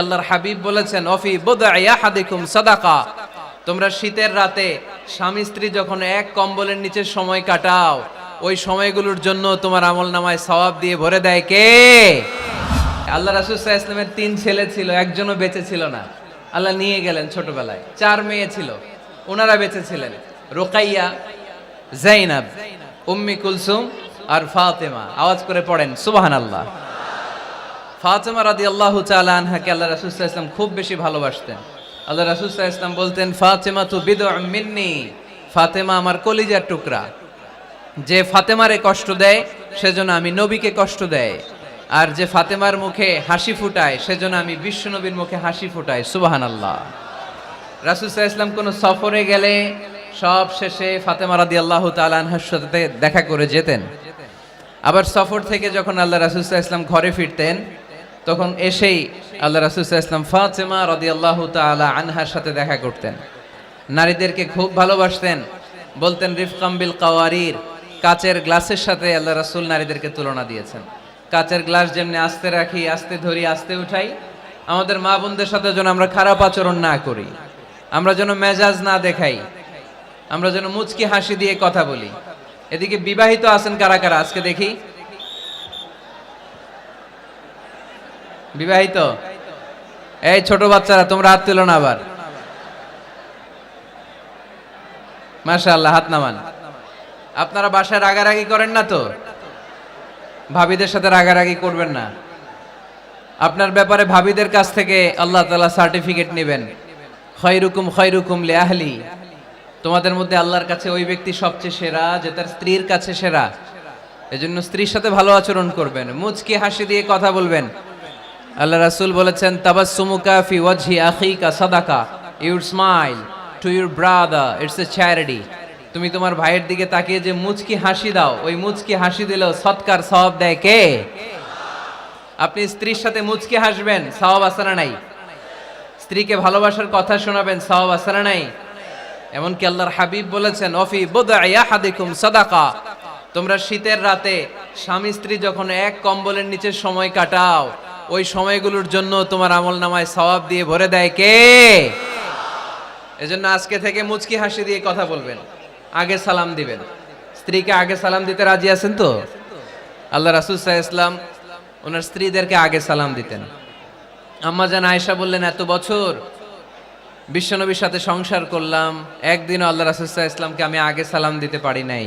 আল্লাহর হাবিব বলেছেন, অফি বোদাইয়াহাদিকুম সাদাকা। তোমরা শীতের রাতে স্বামী স্ত্রী যখন এক কম্বলের নিচে সময় কাটাও, ওই সময়গুলোর জন্য তোমার আমল নামায় সওয়াব দিয়ে ভরে দেয় কে? আল্লাহ রাসুল ইসলামের তিন ছেলে ছিল, একজনও বেঁচে ছিল না। আল্লাহ নিয়ে গেলেন ছোটবেলায়। চার মেয়ে ছিল, ওনারা বেঁচে ছিলেন। রোকাইয়া, জাইনাব, উম্মি কুলসুম আর ফাতেমা। আওয়াজ করে পড়েন সুবাহান আল্লাহ ফাতেমা রাদি আল্লাহ আনহাকে আল্লাহ রাসুল্লাহ ইসলাম খুব বেশি ভালোবাসতেন। আল্লাহ রাসুল্লাহ ইসলাম বলতেন ফাতেমা তু বিদ মিন্নি। ফাতেমা আমার কলিজার টুকরা। যে ফাতেমারে কষ্ট দেয়, সেজন্য আমি নবীকে কষ্ট দেয়। আর যে ফাতেমার মুখে হাসি ফুটায়, সেজন্য আমি বিশ্ব নবীর মুখে হাসি ফুটাই। সুবাহান আল্লাহ রাসুল্লাহ ইসলাম কোনো সফরে গেলে সব শেষে ফাতেমা রাদি আল্লাহ তালানহার সাথে দেখা করে যেতেন। আবার সফর থেকে যখন আল্লাহ রাসুল্লাহ ইসলাম ঘরে ফিরতেন তখন এসেই আল্লাহ রাসুল্লাহ ইসলাম ফাতেমা রদি আল্লাহ তালা আনহার সাথে দেখা করতেন। নারীদেরকে খুব ভালোবাসতেন। বলতেন রিফকাম্বিল কাওয়ারির। কাচের গ্লাসের সাথে আল্লাহ রাসুল নারীদেরকে তুলনা দিয়েছেন। কাচের গ্লাস যেমনি আস্তে রাখি, আস্তে ধরি, আস্তে উঠাই, আমাদের মা বোনদের সাথে যেন আমরা খারাপ আচরণ না করি। আমরা যেন মেজাজ না দেখাই। আমরা যেন মুচকি হাসি দিয়ে কথা বলি। এদিকে বিবাহিত আছেন কারা কারা? আজকে দেখি বিবাহিত? এই ছোট বাচ্চারা, তোমরা হাত তুলো না আবার। মাশাআল্লাহ, হাত নামান। আপনারা বাসায় রাগারাগি করেন না তো? ভাবিদের সাথে রাগারাগি করবেন না। আপনার ব্যাপারে ভাবিদের কাছ থেকে আল্লাহ তালা সার্টিফিকেট নেবেন। খৈরুকুম খৈরুকুম লি আহলি তোমাদের মধ্যে আল্লাহর কাছে ওই ব্যক্তি সবচেয়ে সেরা, যে তার স্ত্রীর কাছে সেরা। এজন্য স্ত্রীর সাথে ভালো আচরণ করবেন। মুচকি হাসি দিয়ে কথা বলবেন। আল্লাহ রাসুল বলেছেন your smile to your brother it's a তুমি তোমার ভাইয়ের দিকে তাকিয়ে যে মুচকি হাসি দাও, ওই মুচকি হাসি দিলেও সৎকার সওয়াব দেয় কে? আপনি স্ত্রীর সাথে মুচকি হাসবেন আছে না নাই? স্ত্রীকে ভালোবাসার কথা শোনাবেন আছে না নাই? এমনকি আল্লাহর হাবিব বলেছেন অফি বোদাইয়াহাদিকুম সাদাকা। তোমরা শীতের রাতে স্বামী স্ত্রী যখন এক কম্বলের নিচে সময় কাটাও ওই সময়গুলোর জন্য তোমার আমল নামায় সওয়াব দিয়ে ভরে দেয় কে? এজন্য আজকে থেকে মুচকি হাসি দিয়ে কথা বলবেন। আগে সালাম দিবেন। স্ত্রীকে আগে সালাম দিতে রাজি আছেন তো? আল্লাহ রাসুল সাহা ইসলাম ওনার স্ত্রীদেরকে আগে সালাম দিতেন। আম্মা জান আয়েশা বললেন, এত বছর বিশ্বনবীর সাথে সংসার করলাম, একদিনও আল্লাহ রাসুল্লাহ ইসলামকে আমি আগে সালাম দিতে পারি নাই।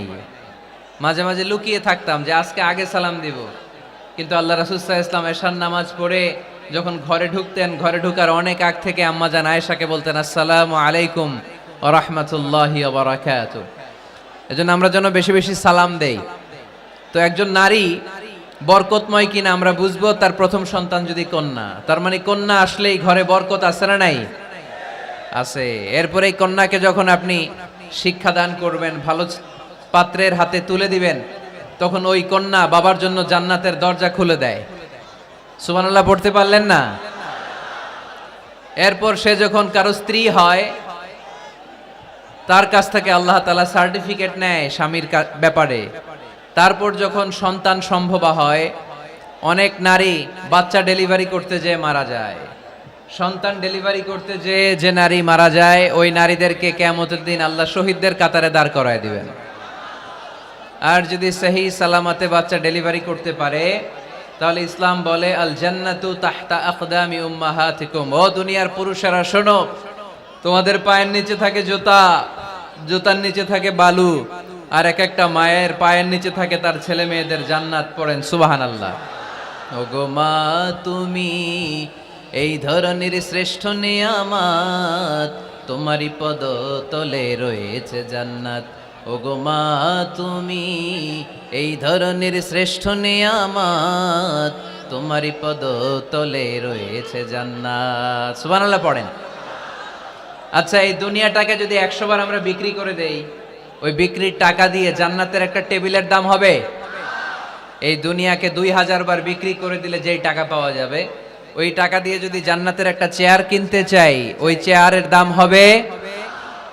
মাঝে মাঝে লুকিয়ে থাকতাম যে আজকে আগে সালাম দিব। কিন্তু আল্লাহ রাসুল্লাহ ইসলাম এশার নামাজ পড়ে যখন ঘরে ঢুকতেন, ঘরে ঢুকার অনেক আগ থেকে আম্মা জান আয়েশাকে বলতেন, আসসালামু আলাইকুম রহমতুল্লাহি বারাকাত। এজন্য আমরা যেন বেশি বেশি সালাম দেই। তো একজন নারী বরকতময় কিনা আমরা বুঝব, তার প্রথম সন্তান যদি কন্যা। তার মানে কন্যা আসলেই ঘরে বরকত আছে না নাই? আছে। এরপরে কন্যাকে যখন আপনি শিক্ষা দান করবেন, ভালো পাত্রের হাতে তুলে দিবেন তখন ওই কন্যা বাবার জন্য জান্নাতের দরজা খুলে দেয়। সুবহানাল্লাহ, পড়তে পারলেন না? এরপর সে যখন কারও স্ত্রী হয়, তার কাছ থেকে আল্লাহ তালা সার্টিফিকেট নেয় স্বামীর ব্যাপারে। তারপর যখন সন্তান সম্ভবা হয়, অনেক নারী বাচ্চা ডেলিভারি করতে যেয়ে মারা যায়। সন্তান ডেলিভারি করতে যে যে নারী মারা যায়, ওই নারীদেরকে কেয়ামতের দিন আল্লাহ শহীদদের কাতারে দাঁড় করায় দিবেন। আর যদি সহি সালামাতে বাচ্চা ডেলিভারি করতে পারে, তাহলে ইসলাম বলে আল জান্নাতু তাহতা আকদামি উম্মাহাতিকুম। ও দুনিয়ার পুরুষেরা, শোনো, তোমাদের পায়ের নিচে থাকে জুতা, জুতার নিচে থাকে বালু, আর এক একটা মায়ের পায়ের নিচে থাকে তার ছেলে মেয়েদের জান্নাত পড়েন, সুবহানাল্লাহ। ওগো মা, তুমি এই ধরনের শ্রেষ্ঠ নিয়ামাত তোমারই পদ তলে রয়েছে জান্নাত। ওগো মা, তুমি এই ধরনের শ্রেষ্ঠ নিয়ামাত তোমারই পদ তলে রয়েছে জান্নাত। সুবহানাল্লাহ পড়েন। আচ্ছা এই দুনিয়াটাকে যদি একশো বার আমরা বিক্রি করে দেই, ওই বিক্রির টাকা দিয়ে জান্নাতের একটা টেবিলের দাম হবে? এই দুনিয়াকে দুই হাজার বার বিক্রি করে দিলে যেই টাকা পাওয়া যাবে, ওই টাকা দিয়ে যদি জান্নাতের একটা চেয়ার কিনতে চাই, ওই চেয়ারের দাম হবে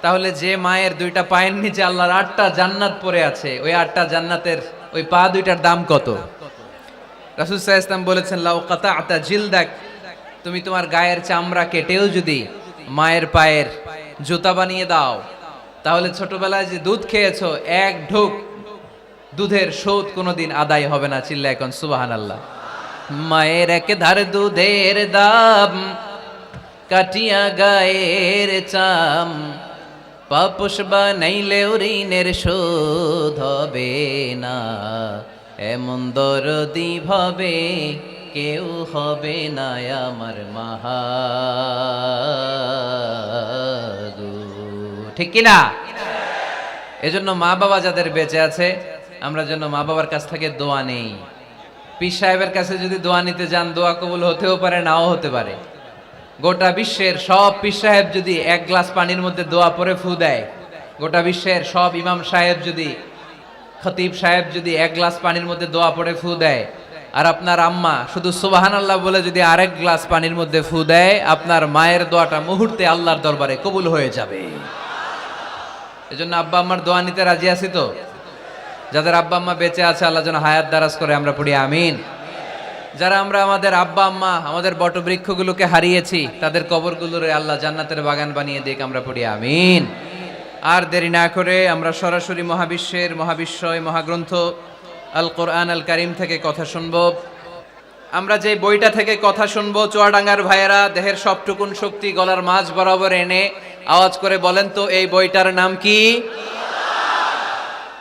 তাহলে যে মায়ের দুইটা পায়ের নিচে আল্লাহর আটটা জান্নাত পড়ে আছে, ওই আটটা জান্নাতের ওই পা দুইটার দাম কত? রাসুল সাহা ইসলাম বলেছেন, লাউ কাতা আতা জিল দেখ তুমি তোমার গায়ের চামড়া কেটেও যদি মায়ের পায়ের জুতা বানিয়ে দাও, তাহলে ছোটবেলায় যে দুধ খেয়েছো, এক ঢোক দুধের শোধ কোনোদিন আদায় হবে না চিল্লা এখন সুবাহান আল্লাহ মায়ের এক ধার দুধের দাম, কাটিয়া গায়ের চাম পাপুষ বানাইলেও ঋণের শোধ হবে না। এমন দরদি ভাবে কেউ হবে না আমার মাহাদু ঠিক কিনা এজন্য মা বাবা যাদের বেঁচে আছে, আমরা যেন মা বাবার কাছ থেকে দোয়া নেই। পীর সাহেবের কাছে যদি দোয়া নিতে যান, দোয়া কবুল হতেও পারে, নাও হতে পারে। গোটা বিশ্বের সব পীর সাহেব যদি এক গ্লাস পানির মধ্যে দোয়া পরে ফু দেয়, গোটা বিশ্বের সব ইমাম সাহেব যদি, খতিব সাহেব যদি এক গ্লাস পানির মধ্যে দোয়া পড়ে ফু দেয়, আর আপনার আম্মা শুধু সুবাহান আল্লাহ বলে যদি আরেক গ্লাস পানির মধ্যে ফু দেয়, আপনার মায়ের দোয়াটা মুহূর্তে আল্লাহর দরবারে কবুল হয়ে যাবে। এজন্য আব্বা আম্মার দোয়া নিতে রাজি আছি তো? যাদের আব্বা আম্মা বেঁচে আছে, আল্লাহ যেন হায়াত দারাজ করে, আমরা পড়ি আমিন। যারা আমরা আমাদের আব্বা, আম্মা, আমাদের বটবৃক্ষগুলোকে হারিয়েছি, তাদের কবরগুলোরে আল্লাহ জান্নাতের বাগান বানিয়ে দিক, আমরা পড়ি, আমিন। আর দেরি না করে আমরা সরাসরি মহাবিশ্বের মহাবিশ্বয় মহাগ্রন্থ আল কোরআন আল কারিম থেকে কথা শুনব। আমরা যে বইটা থেকে কথা শুনব, চুয়াডাঙ্গার ভাইয়েরা, দেহের সবটুকুন শক্তি গলার মাঝ বরাবর এনে আওয়াজ করে বলেন তো, এই বইটার নাম কি?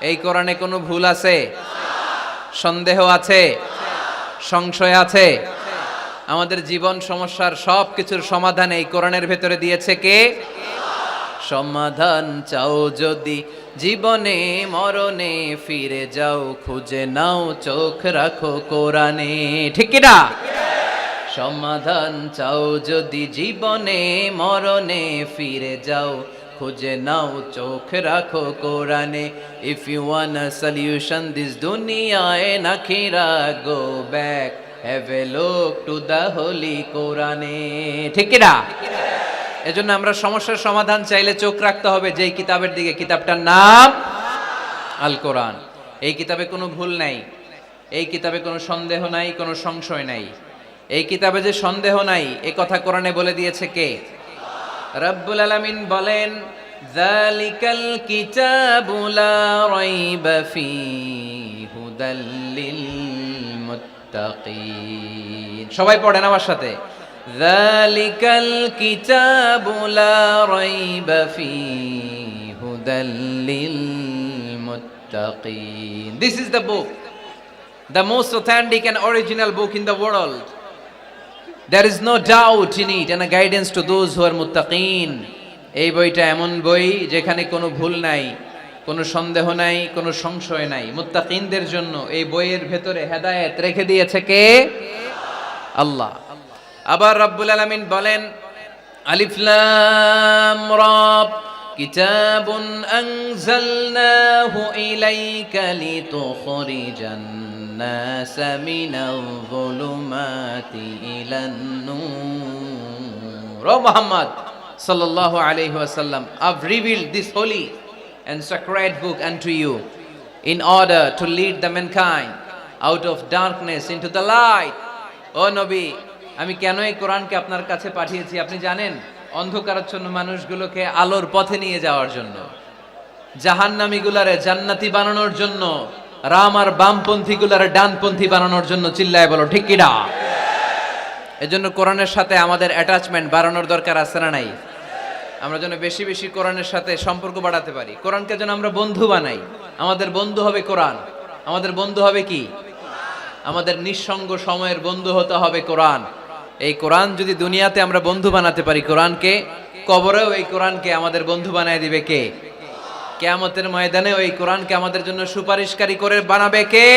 এই কোরআনে কোনো ভুল আছে? সন্দেহ আছে? সংশয় আছে। আমাদের জীবন সমস্যার সব কিছুর সমাধান এই কোরআনের ভেতরে দিয়েছে কে? সমাধান চাও যদি জীবনে, মরণে ফিরে যাও, খুঁজে নাও, চোখ রাখো কোরআনে। ঠিক না? সমাধান চাও যদি জীবনে, মরণে ফিরে যাও খুঁজে নাও চোখ রাখো কোরআনে। If you want a solution this দুনিয়ায় নাখিরা go back have a look to the holy কোরআনে। ঠিক না? এজন্য আমরা সমস্যার সমাধান চাইলে চোখ রাখতে হবে, যেই কিতাবের দিকে। কিতাবটার নাম আল কোরআন। এই কিতাবে কোনো ভুল নাই। এই কিতাবে কোনো সন্দেহ নাই, কোনো সংশয় নাই। এই কিতাবে যে সন্দেহ নাই, এ কথা কোরআনে বলে দিয়েছে কে? রব্বুল আলামিন বলেন, যালিকাল কিতাবু লা রাইবা ফি হুদাল লিল মুত্তাকিন। সবাই পড়েন আমার সাথে। যালিকাল কিতাবু লা রাইবা ফি হুদাল লিল মুত্তাকিন। This is the book the most authentic and original book in the world. There is no doubt in it and guidance to those who are Mutakin এই বইটা এমন বই যেখানে কোনো ভুল নাই, কোনো সন্দেহ নাই, কোনো সংশয় নাই। মুত্তাকিনদের জন্য এই বইয়ের ভেতরে হেদায়েত রেখে দিয়েছে কে? আল্লাহ। আবার রব্বুল আলামিন বলেন আলিফলাম রব, কিতাবুন আনজালনাহু ইলাইকা লিতুখরিজান। الناس من الظلمات إلى النور Oh Muhammad sallallahu alayhi wasallam I've revealed this holy and sacred book unto you in order to lead the mankind out of darkness into the light ও নবী আমি কেন এই কোরআনকে আপনার কাছে পাঠিয়েছি আপনি জানেন অন্ধকারাচ্ছন্ন মানুষগুলোকে আলোর পথে নিয়ে যাওয়ার জন্য জাহান্নামীগুলারে জান্নাতি বানানোর জন্য রাম আর বামপন্থী গুলারে ডানপন্থী বানানোর জন্য চিল্লায় বলো, ঠিক কিনা? এজন্য কোরআনের সাথে আমাদের অ্যাটাচমেন্ট বাড়ানোর দরকার আছে না নাই? আমরা যেন বেশি বেশি কোরআনের সাথে সম্পর্ক বাড়াতে পারি। কোরআনকে যেন আমরা বন্ধু বানাই। আমাদের বন্ধু হবে কোরআন। আমাদের বন্ধু হবে কি? আমাদের নিঃসঙ্গ সময়ের বন্ধু হতে হবে কোরআন। এই কোরআন যদি দুনিয়াতে আমরা বন্ধু বানাতে পারি, কোরআনকে কবরেও এই কোরআনকে আমাদের বন্ধু বানায় দিবে কে? কেয়ামতের ময়দানে ওই কোরআনকে আমাদের জন্য সুপারিশকারী করে বানাবে কে?